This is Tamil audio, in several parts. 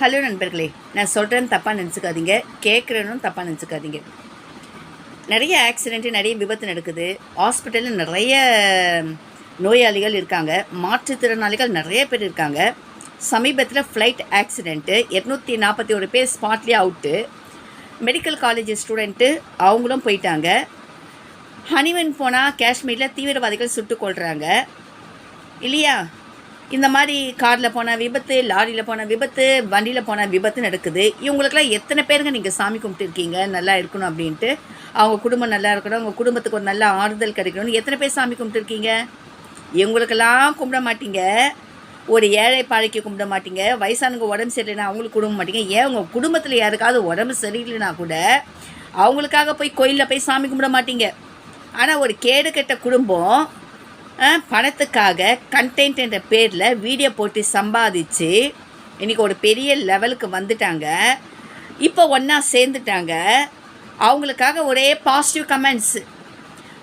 ஹலோ நண்பர்களே நான் சொல்கிறேன்னு தப்பாக நினச்சிக்காதீங்க கேட்குறேன்னு தப்பாக நினச்சிக்காதீங்க. நிறைய ஆக்சிடெண்ட்டு நிறைய விபத்து நடக்குது. ஹாஸ்பிட்டலில் நிறைய நோயாளிகள் இருக்காங்க. மாற்றுத்திறனாளிகள் நிறைய பேர் இருக்காங்க. சமீபத்தில் ஃப்ளைட் ஆக்சிடெண்ட்டு இரநூத்தி நாற்பத்தி ஒரு பேர் ஸ்பாட்லேயே அவுட்டு மெடிக்கல் காலேஜ் ஸ்டூடெண்ட்டு அவங்களும் போயிட்டாங்க. ஹனிமன் போனால் காஷ்மீரில் தீவிரவாதிகள் சுட்டுக் கொள்கிறாங்க இல்லையா? இந்த மாதிரி காரில் போன விபத்து லாரியில் போன விபத்து வண்டியில் போன விபத்து நடக்குது. இவங்களுக்கெல்லாம் எத்தனை பேருங்க நீங்கள் சாமி கும்பிட்டுருக்கீங்க நல்லா இருக்கணும் அப்படின்ட்டு. அவங்க குடும்பம் நல்லா இருக்கணும். அவங்க குடும்பத்துக்கு ஒரு நல்ல ஆறுதல் கிடைக்கணும்னு எத்தனை பேர் சாமி கும்பிட்டுருக்கீங்க இவங்களுக்கெல்லாம் கும்பிட மாட்டீங்க. ஒரு ஏழை பாழைக்கு கும்பிட மாட்டீங்க. வயசானவங்க உடம்பு சரியில்லைன்னா அவங்களுக்கு கும்பிட மாட்டீங்க. ஏன் உங்கள் குடும்பத்தில் யாருக்காவது உடம்பு சரியில்லைனா கூட அவங்களுக்காக போய் கோயிலில் போய் சாமி கும்பிட மாட்டீங்க. ஆனால் ஒரு கேடு கெட்ட குடும்பம் பணத்துக்காக கண்டென்ட் என்ற பேரில் வீடியோ போட்டு சம்பாதிச்சு இன்றைக்கி ஒரு பெரிய லெவலுக்கு வந்துட்டாங்க. இப்போ ஒன்றா சேர்ந்துட்டாங்க. அவங்களுக்காக ஒரே பாசிட்டிவ் கமெண்ட்ஸ்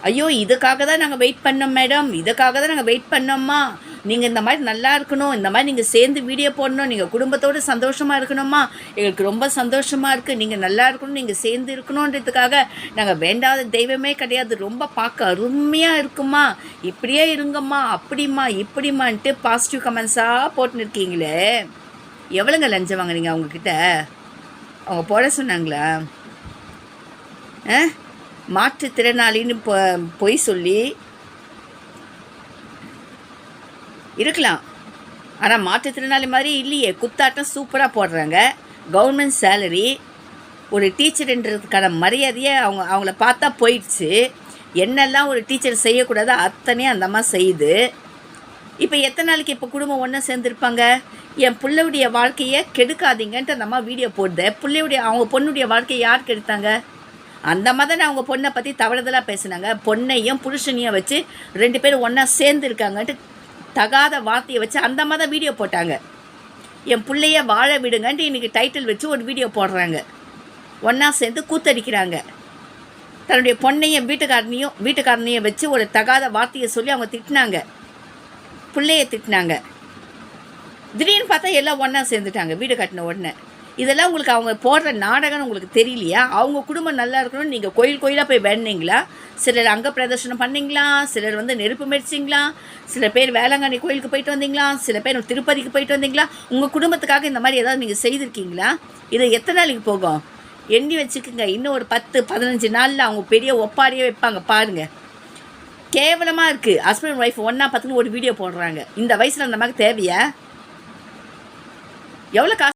ஐயோ இதுக்காக தான் நாங்கள் வெயிட் பண்ணோம் மேடம் இதுக்காக தான் நாங்கள் வெயிட் பண்ணோம்மா. நீங்கள் இந்த மாதிரி நல்லா இருக்கணும் இந்த மாதிரி நீங்கள் சேர்ந்து வீடியோ போடணும் நீங்கள் குடும்பத்தோடு சந்தோஷமாக இருக்கணுமா? எங்களுக்கு ரொம்ப சந்தோஷமாக இருக்குது நீங்கள் நல்லா இருக்கணும் நீங்கள் சேர்ந்து இருக்கணுன்றதுக்காக நாங்கள் வேண்டாத தெய்வமே கிடையாது. ரொம்ப பார்க்க அருமையாக இருக்குமா? இப்படியே இருங்கம்மா அப்படிம்மா இப்படிமான்ட்டு பாசிட்டிவ் கமெண்ட்ஸாக போட்டுன்னு இருக்கீங்களே. எவ்வளோங்க லஞ்சம் வாங்குறீங்க அவங்கக்கிட்ட அவங்க போட சொன்னாங்களா? ஆ? மாற்றுத்திறனாளின்னு பொ பொய் சொல்லி இருக்கலாம். ஆனால் மாற்றுத்திறனாளி மாதிரி இல்லையே. குத்தாட்டம் சூப்பராக போடுறாங்க. கவர்மெண்ட் சேலரி ஒரு டீச்சர்ன்றதுக்கான மரியாதையை அவங்க அவங்கள பார்த்தா போயிடுச்சு. என்னெல்லாம் ஒரு டீச்சர் செய்யக்கூடாதோ அத்தனையும் அந்த அம்மா செய்யுது. இப்போ எத்தனை நாளைக்கு இப்போ குடும்பம் ஒன்றா சேர்ந்துருப்பாங்க? என் பிள்ளையுடைய வாழ்க்கையை கெடுக்காதீங்கன்ட்டு அந்த அம்மா வீடியோ போடுது. பிள்ளையுடைய அவங்க பொண்ணுடைய வாழ்க்கையை யார் கெடுத்தாங்க? அந்த மாதிரி அவங்க பொண்ணை பற்றி தவறுதலாக பேசுனாங்க. பொண்ணையும் புருஷனையும் வச்சு ரெண்டு பேரும் ஒன்றா சேர்ந்துருக்காங்கன்ட்டு தகாத வார்த்தையை வச்சு அந்த மாதிரி வீடியோ போட்டாங்க. என் பிள்ளைய வாழ விடுங்கன்ட்டு இன்றைக்கி டைட்டில் வச்சு ஒரு வீடியோ போடுறாங்க. ஒன்றா சேர்ந்து கூத்தடிக்கிறாங்க. தன்னுடைய பொண்ணையும் வீட்டுக்காரனையும் வீட்டுக்காரனையும் வச்சு ஒரு தகாத வார்த்தையை சொல்லி அவங்க திட்டினாங்க. பிள்ளைய திட்டினாங்க. திடீர்னு பார்த்தா எல்லாம் ஒன்றா சேர்ந்துட்டாங்க. வீடு கட்டின உடனே. இதெல்லாம் உங்களுக்கு அவங்க போடுற நாடகம்னு உங்களுக்கு தெரியலையா? அவங்க குடும்பம் நல்லா இருக்கணும்னு நீங்கள் கோயில் கோயிலாக போய் வேணுனீங்களா சிலர் அங்க பிரதர்ஷனம் பண்ணீங்களா? சிலர் வந்து நெருப்பு மெரிச்சிங்களா? சில பேர் வேளாங்கண்ணி கோயிலுக்கு போயிட்டு வந்தீங்களா? சில பேர் திருப்பதிக்கு போயிட்டு வந்தீங்களா? உங்கள் குடும்பத்துக்காக இந்த மாதிரி ஏதாவது நீங்கள் செய்திருக்கீங்களா? இதை எத்தனை நாளைக்கு போகும்? எண்ணி வச்சுக்கோங்க. இன்னும் ஒரு பத்து பதினஞ்சு நாளில் அவங்க பெரிய ஒப்பாரியே வைப்பாங்க. பாருங்கள் கேவலமாக இருக்குது ஹஸ்பண்ட் ஒய்ஃப் ஒன்றா பார்த்துன்னு ஒரு வீடியோ போடுறாங்க. இந்த வயசில் அந்த மாதிரி தேவையா? எவ்வளோ காசு